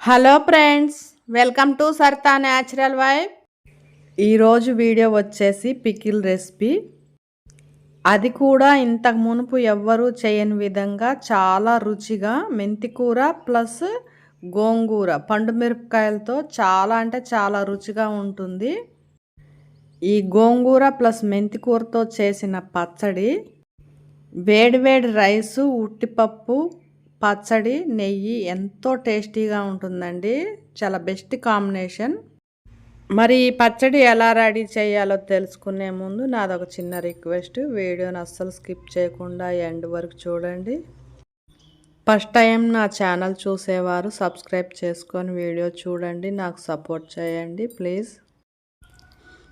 Hello friends welcome to సర్తా natural wife ఈరోజు video వచ్చేసి పికిల్ రెసిపీ. అది కూడా ఇంతకు మునుపు ఎవ్వరూ చేయని విధంగా చాలా రుచిగా మెంతికూర ప్లస్ గోంగూర పండు మిరపకాయలతో చాలా అంటే చాలా రుచిగా ఉంటుంది. ఈ గోంగూర ప్లస్ మెంతికూరతో చేసిన పచ్చడి వేడివేడి రైసు ఉట్టిపప్పు పచ్చడి నెయ్యి ఎంతో టేస్టీగా ఉంటుందండి. చాలా బెస్ట్ కాంబినేషన్. మరి ఈ పచ్చడి ఎలా రెడీ చేయాలో తెలుసుకునే ముందు నాదొక చిన్న రిక్వెస్ట్. వీడియోని అస్సలు స్కిప్ చేయకుండా ఎండ్ వరకు చూడండి. ఫస్ట్ టైం నా ఛానల్ చూసేవారు సబ్స్క్రైబ్ చేసుకొని వీడియో చూడండి నాకు సపోర్ట్ చేయండి ప్లీజ్.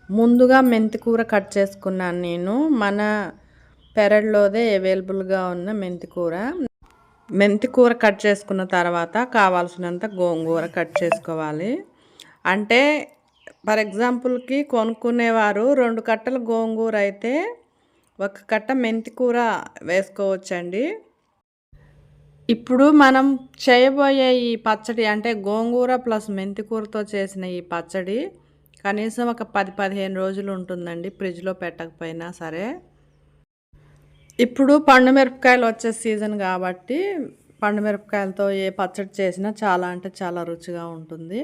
ముందుగా మెంతికూర కట్ చేసుకున్నాను నేను. మన పెరడ్లోదే అవైలబుల్గా ఉన్న మెంతికూర. మెంతి కూర కట్ చేసుకున్న తర్వాత కావాల్సినంత గోంగూర కట్ చేసుకోవాలి. అంటే ఫర్ ఎగ్జాంపుల్కి కొనుక్కునేవారు రెండు కట్టల గోంగూర అయితే ఒక కట్ట మెంతి కూర వేసుకోవచ్చండి. ఇప్పుడు మనం చేయబోయే ఈ పచ్చడి అంటే గోంగూర ప్లస్ మెంతి కూరతో చేసిన ఈ పచ్చడి కనీసం ఒక పది పదిహేను రోజులు ఉంటుందండి ఫ్రిడ్జ్లో పెట్టకపోయినా సరే. ఇప్పుడు పండు మిరపకాయలు వచ్చే సీజన్ కాబట్టి పండు మిరపకాయలతో ఏ పచ్చడి చేసినా చాలా అంటే చాలా రుచిగా ఉంటుంది.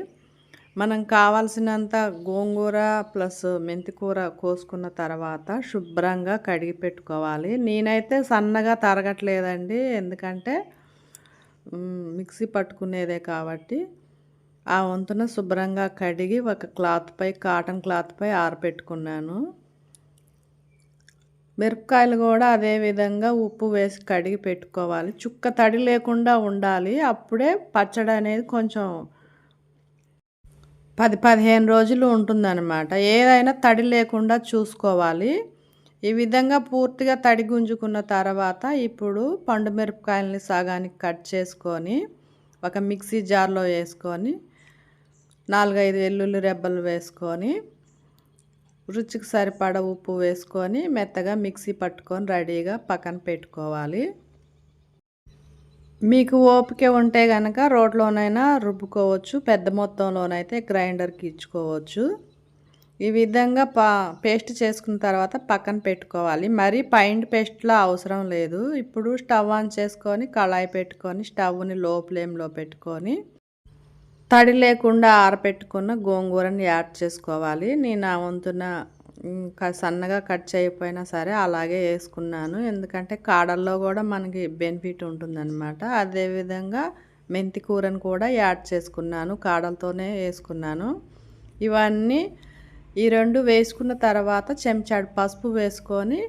మనం కావాల్సినంత గోంగూర ప్లస్ మెంతికూర కోసుకున్న తర్వాత శుభ్రంగా కడిగి పెట్టుకోవాలి. నేనైతే సన్నగా తరగట్లేదండి. ఎందుకంటే మిక్సీ పట్టుకునేదే కాబట్టి ఆ వంతున శుభ్రంగా కడిగి ఒక క్లాత్పై కాటన్ క్లాత్పై ఆరపెట్టుకున్నాను. మిరపకాయలు కూడా అదే విధంగా ఉప్పు వేసి కడిగి పెట్టుకోవాలి. చుక్క తడి లేకుండా ఉండాలి. అప్పుడే పచ్చడి అనేది కొంచెం పది పదిహేను రోజులు ఉంటుందన్నమాట. ఏదైనా తడి లేకుండా చూసుకోవాలి. ఈ విధంగా పూర్తిగా తడి గుంజుకున్న తర్వాత ఇప్పుడు పండు మిరపకాయలని సగానికి కట్ చేసుకొని ఒక మిక్సీ జార్లో వేసుకొని నాలుగైదు వెల్లుల్లి రెబ్బలు వేసుకొని రుచికి సరిపడ ఉప్పు వేసుకొని మెత్తగా మిక్సీ పట్టుకొని రెడీగా పక్కన పెట్టుకోవాలి. మీకు ఓపిక ఉంటే కనుక రోడ్లోనైనా రుబ్బుకోవచ్చు పెద్ద మొత్తంలోనైతే గ్రైండర్కి ఇచ్చుకోవచ్చు. ఈ విధంగా పా పేస్ట్ చేసుకున్న తర్వాత పక్కన పెట్టుకోవాలి. మరి పైండ్ పేస్ట్లో అవసరం లేదు. ఇప్పుడు స్టవ్ ఆన్ చేసుకొని కళాయి పెట్టుకొని స్టవ్ని లో ఫ్లేమ్లో పెట్టుకొని తడి లేకుండా ఆరపెట్టుకున్న గోంగూరని యాడ్ చేసుకోవాలి. నేను ఆ వంతున సన్నగా కట్ చేయకపోయినా సరే అలాగే వేసుకున్నాను. ఎందుకంటే కాడల్లో కూడా మనకి బెనిఫిట్ ఉంటుందన్నమాట. అదేవిధంగా మెంతి కూరను కూడా యాడ్ చేసుకున్నాను. కాడలతోనే వేసుకున్నాను. ఇవన్నీ ఈ రెండు వేసుకున్న తర్వాత చెంచాడు పసుపు వేసుకొని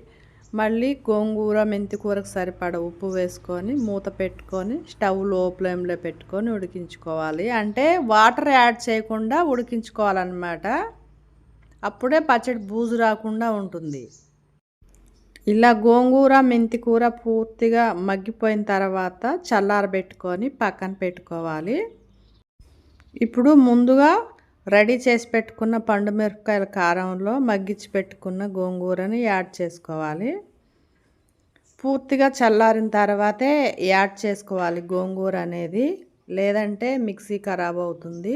మళ్ళీ గోంగూర మెంతికూరకు సరిపడ ఉప్పు వేసుకొని మూత పెట్టుకొని స్టవ్లో ఫ్లేమ్లో పెట్టుకొని ఉడికించుకోవాలి. అంటే వాటర్ యాడ్ చేయకుండా ఉడికించుకోవాలన్నమాట. అప్పుడే పచ్చడి బూజు రాకుండా ఉంటుంది. ఇలా గోంగూర మెంతికూర పూర్తిగా మగ్గిపోయిన తర్వాత చల్లారబెట్టుకొని పక్కన పెట్టుకోవాలి. ఇప్పుడు ముందుగా రెడీ చేసి పెట్టుకున్న పండు మిరపకాయల కారంలో మగ్గించి పెట్టుకున్న గోంగూరని యాడ్ చేసుకోవాలి. పూర్తిగా చల్లారిన తర్వాతే యాడ్ చేసుకోవాలి గోంగూర అనేది లేదంటే మిక్సీ ఖరాబ్ అవుతుంది.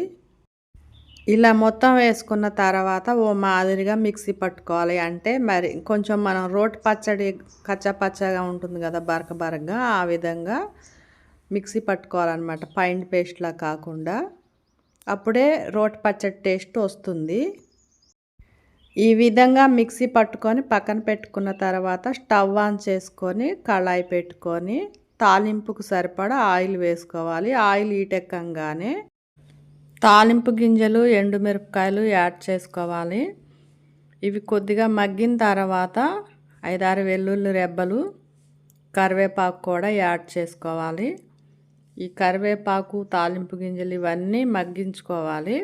ఇలా మొత్తం వేసుకున్న తర్వాత ఓ మాదిరిగా మిక్సీ పట్టుకోవాలి. అంటే మరి కొంచెం మనం రోటి పచ్చడి కచ్చపచ్చగా ఉంటుంది కదా బరక బరకగా ఆ విధంగా మిక్సీ పట్టుకోవాలన్నమాట. పైండ్ పేస్ట్లా కాకుండా. అప్పుడే రోటి పచ్చడి టేస్ట్ వస్తుంది. ఈ విధంగా మిక్సీ పట్టుకొని పక్కన పెట్టుకున్న తర్వాత స్టవ్ ఆన్ చేసుకొని కళాయి పెట్టుకొని తాలింపుకు సరిపడా ఆయిల్ వేసుకోవాలి. ఆయిల్ ఈటెక్కంగానే తాలింపు గింజలు ఎండుమిరపకాయలు యాడ్ చేసుకోవాలి. ఇవి కొద్దిగా మగ్గిన తర్వాత ఐదారు వెల్లుల్లి రెబ్బలు కరివేపాకు కూడా యాడ్ చేసుకోవాలి. ఈ కరివేపాకు తాలింపు గింజలు ఇవన్నీ మగ్గించుకోవాలి.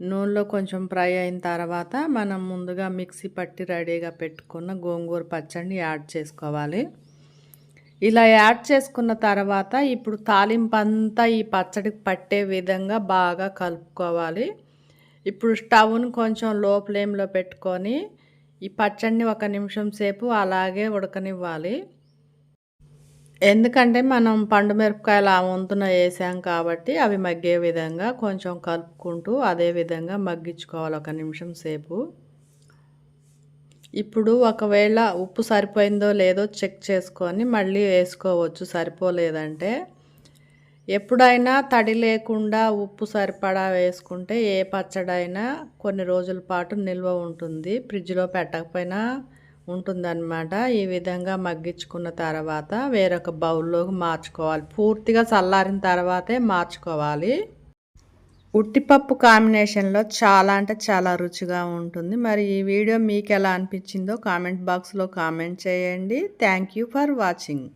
నూనెలో కొంచెం ఫ్రై అయిన తర్వాత మనం ముందుగా మిక్సీ పట్టి రెడీగా పెట్టుకున్న గోంగూర పచ్చడిని యాడ్ చేసుకోవాలి. ఇలా యాడ్ చేసుకున్న తర్వాత ఇప్పుడు తాలింపు అంతా ఈ పచ్చడికి పట్టే విధంగా బాగా కలుపుకోవాలి. ఇప్పుడు స్టవ్ను కొంచెం లో ఫ్లేమ్లో పెట్టుకొని ఈ పచ్చడిని ఒక నిమిషం సేపు అలాగే ఉడకనివ్వాలి. ఎందుకంటే మనం పండు మిరపకాయలు ఆ వంతున వేసాం కాబట్టి అవి మగ్గే విధంగా కొంచెం కలుపుకుంటూ అదే విధంగా మగ్గించుకోవాలి ఒక నిమిషం సేపు. ఇప్పుడు ఒకవేళ ఉప్పు సరిపోయిందో లేదో చెక్ చేసుకొని మళ్ళీ వేసుకోవచ్చు సరిపోలేదంటే. ఎప్పుడైనా తడి లేకుండా ఉప్పు సరిపడా వేసుకుంటే ఏ పచ్చడైనా కొన్ని రోజుల పాటు నిల్వ ఉంటుంది. ఫ్రిడ్జ్లో పెట్టకపోయినా ఉంటుందన్నమాట. ఈ విధంగా మగ్గించుకున్న తర్వాత వేరొక బౌల్లోకి మార్చుకోవాలి. పూర్తిగా చల్లారిన తర్వాతే మార్చుకోవాలి. ఉట్టిపప్పు కాంబినేషన్లో చాలా అంటే చాలా రుచిగా ఉంటుంది. మరి ఈ వీడియో మీకు ఎలా అనిపించిందో కామెంట్ బాక్స్లో కామెంట్ చేయండి. Thank you for watching.